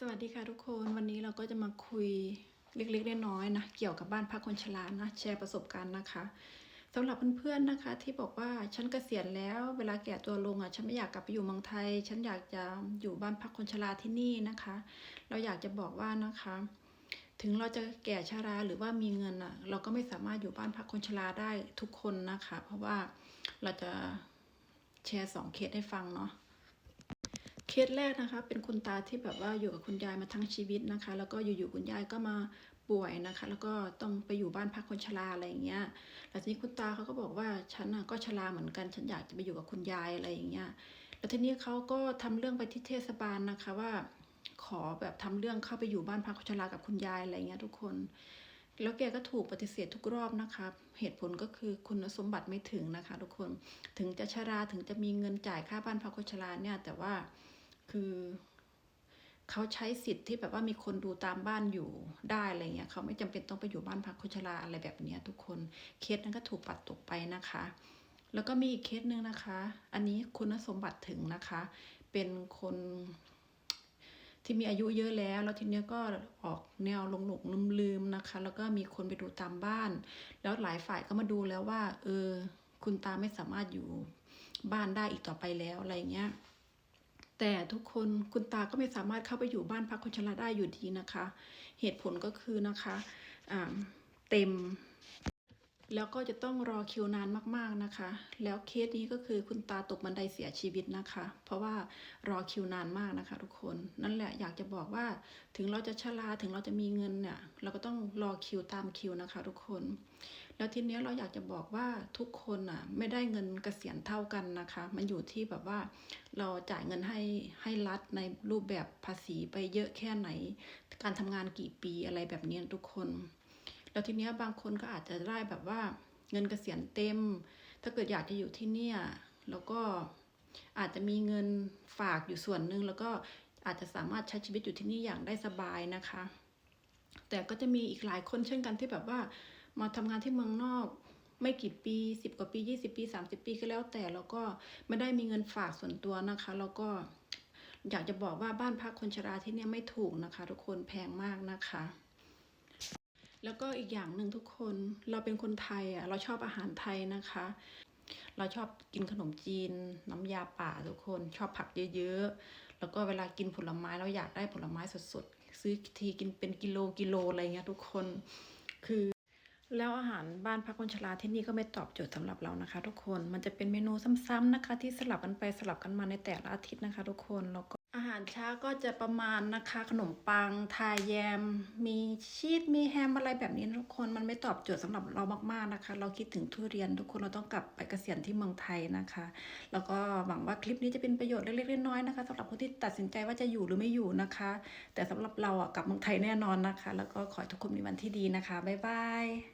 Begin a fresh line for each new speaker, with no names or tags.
สวัสดีค่ะทุกคนวันนี้เราก็จะมาคุยเล็กๆน้อยๆนะเกี่ยวกับบ้านพักคนชรานะแชร์ประสบการณ์นะคะสำหรับเพื่อนๆนะคะ ที่บอกว่าฉันเกษียณแล้ว เวลาแก่ตัวลงอะฉันไม่อยากกลับไปอยู่เมืองไทย ฉันอยากจะอยู่บ้านพักคนชราที่นี่นะคะ เราอยากจะบอกว่านะคะ ถึงเราจะแก่ชราหรือว่ามีเงินอะ เราก็ไม่สามารถอยู่บ้านพักคนชราได้ทุกคนนะคะ เพราะว่าเราจะแชร์สองเคสให้ฟังเนาะ เคสแรกนะคะ เป็นคุณตาที่แบบว่าอยู่กับคุณยายมาทั้งชีวิตนะคะ แล้วก็อยู่ๆคุณยายก็มาป่วยนะคะ แล้วก็ต้องไปอยู่บ้านพักคนชราอะไรอย่างเงี้ยแล้วทีนี้คุณตาเขาก็บอกว่าฉันน่ะก็ชราเหมือนกันฉันอยากจะไปอยู่กับคุณยายอะไรอย่างเงี้ยแล้วทีนี้เขาก็ทำเรื่องไปที่เทศบาลนะคะว่า ขอแบบทำเรื่องเข้าไปอยู่บ้านพักคนชรากับคุณยายอะไรเงี้ยทุกคนแล้วแกก็ถูกปฏิเสธทุกรอบนะคะ เหตุผลก็คือคุณสมบัติไม่ถึงนะคะ ทุกคน ถึงจะชรา ถึงจะมีเงินจ่ายค่าบ้านพักคนชราเนี่ย แต่ว่า คือเขาใช้สิทธิ์ที่แบบว่ามีคนดูตามบ้านอยู่ได้อะไรเงี้ยเขาไม่จำเป็นต้องไปอยู่บ้านพักคนชราอะไรแบบเนี้ยทุกคนเคสนั้นก็ถูกปัดตกไปนะคะ แล้วก็มีอีกเคสหนึ่งนะคะ อันนี้คุณสมบัติถึงนะคะ เป็นคนที่มีอายุเยอะแล้ว แล้วทีเนี้ยก็ออกแนวหลงหลงลืมลืมๆนะคะ แล้วก็มีคนไปดูตามบ้าน แล้วหลายฝ่ายก็มาดูแล้วว่า เออ คุณตาไม่สามารถอยู่บ้านได้อีกต่อไปแล้วอะไรเงี้ย แต่ทุกคนคุณตาก็ไม่สามารถเข้าไปอยู่บ้านพักคนชราได้อยู่ดีนะคะ เหตุผลก็คือนะคะอ่าเต็ม แล้วก็จะต้องรอคิวนานมากๆนะคะ แล้วเคสนี้ก็คือคุณตาตกบันไดเสียชีวิตนะคะ เพราะว่ารอคิวนานมากนะคะ ทุกคนนั่นแหละอยากจะบอกว่าถึงเราจะชราถึงเราจะมีเงินเนี่ยเราก็ต้องรอคิวตามคิวนะคะ ทุกคน แล้วทีเนี้ยเราอยากจะบอกว่าทุกคนอะไม่ได้เงินเกษียณเท่ากันนะคะ มันอยู่ที่แบบว่าเราจ่ายเงินให้ให้รัฐในรูปแบบภาษีไปเยอะแค่ไหน การทำงานกี่ปีอะไรแบบนี้ทุกคน แล้วทีเนี้ยบางคนก็อาจจะได้แบบว่าเงินเกษียณเต็ม ถ้าเกิดอยากจะอยู่ที่เนี่ยแล้วก็อาจจะมีเงินฝากอยู่ส่วนหนึ่งแล้วก็อาจจะสามารถใช้ชีวิตอยู่ที่นี่อย่างได้สบายนะคะ แต่ก็จะมีอีกหลายคนเช่นกันที่แบบว่า มาทำงานที่เมืองนอก ไม่กี่ปีสิบกว่าปียี่สิบปีสามสิบปีก็แล้วแต่แล้วก็ไม่ได้มีเงินฝากส่วนตัวนะคะ แล้วก็อยากจะบอกว่าบ้านพักคนชราที่เนี่ยไม่ถูกนะคะ ทุกคนแพงมากนะคะ แล้วก็อีกอย่างหนึ่งทุกคนเราเป็นคนไทยอะเราชอบอาหารไทยนะคะ เราชอบกินขนมจีน น้ำยาป่าทุกคนชอบผักเยอะๆ แล้วก็เวลากินผลไม้เราอยากได้ผลไม้สดๆ ซื้อทีกินเป็นกิโลกิโลอะไรเงี้ยทุกคนคือ แล้วอาหารบ้านพักคนชราที่นี่ก็ไม่ตอบโจทย์สำหรับเรานะคะ ทุกคนมันจะเป็นเมนูซ้ำๆนะคะ ที่สลับกันไปสลับกันมาในแต่ละอาทิตย์นะคะ ทุกคนแล้วก็ อาหารเช้าก็จะประมาณนะคะ ขนมปัง ทายแยม มีชีส มีแฮมอะไรแบบนี้ทุกคน มันไม่ตอบโจทย์สำหรับเรามากๆนะคะ เราคิดถึงทุเรียนทุกคน เราต้องกลับไปเกษียณที่เมืองไทยนะคะ แล้วก็หวังว่าคลิปนี้จะเป็นประโยชน์เล็กๆน้อยๆนะคะสำหรับคนที่ตัดสินใจว่าจะอยู่หรือไม่อยู่นะคะ แต่สำหรับเราอะกลับเมืองไทยแน่นอนนะคะ แล้วก็ขอให้ทุกคนมีวันที่ดีนะคะ บ๊ายบาย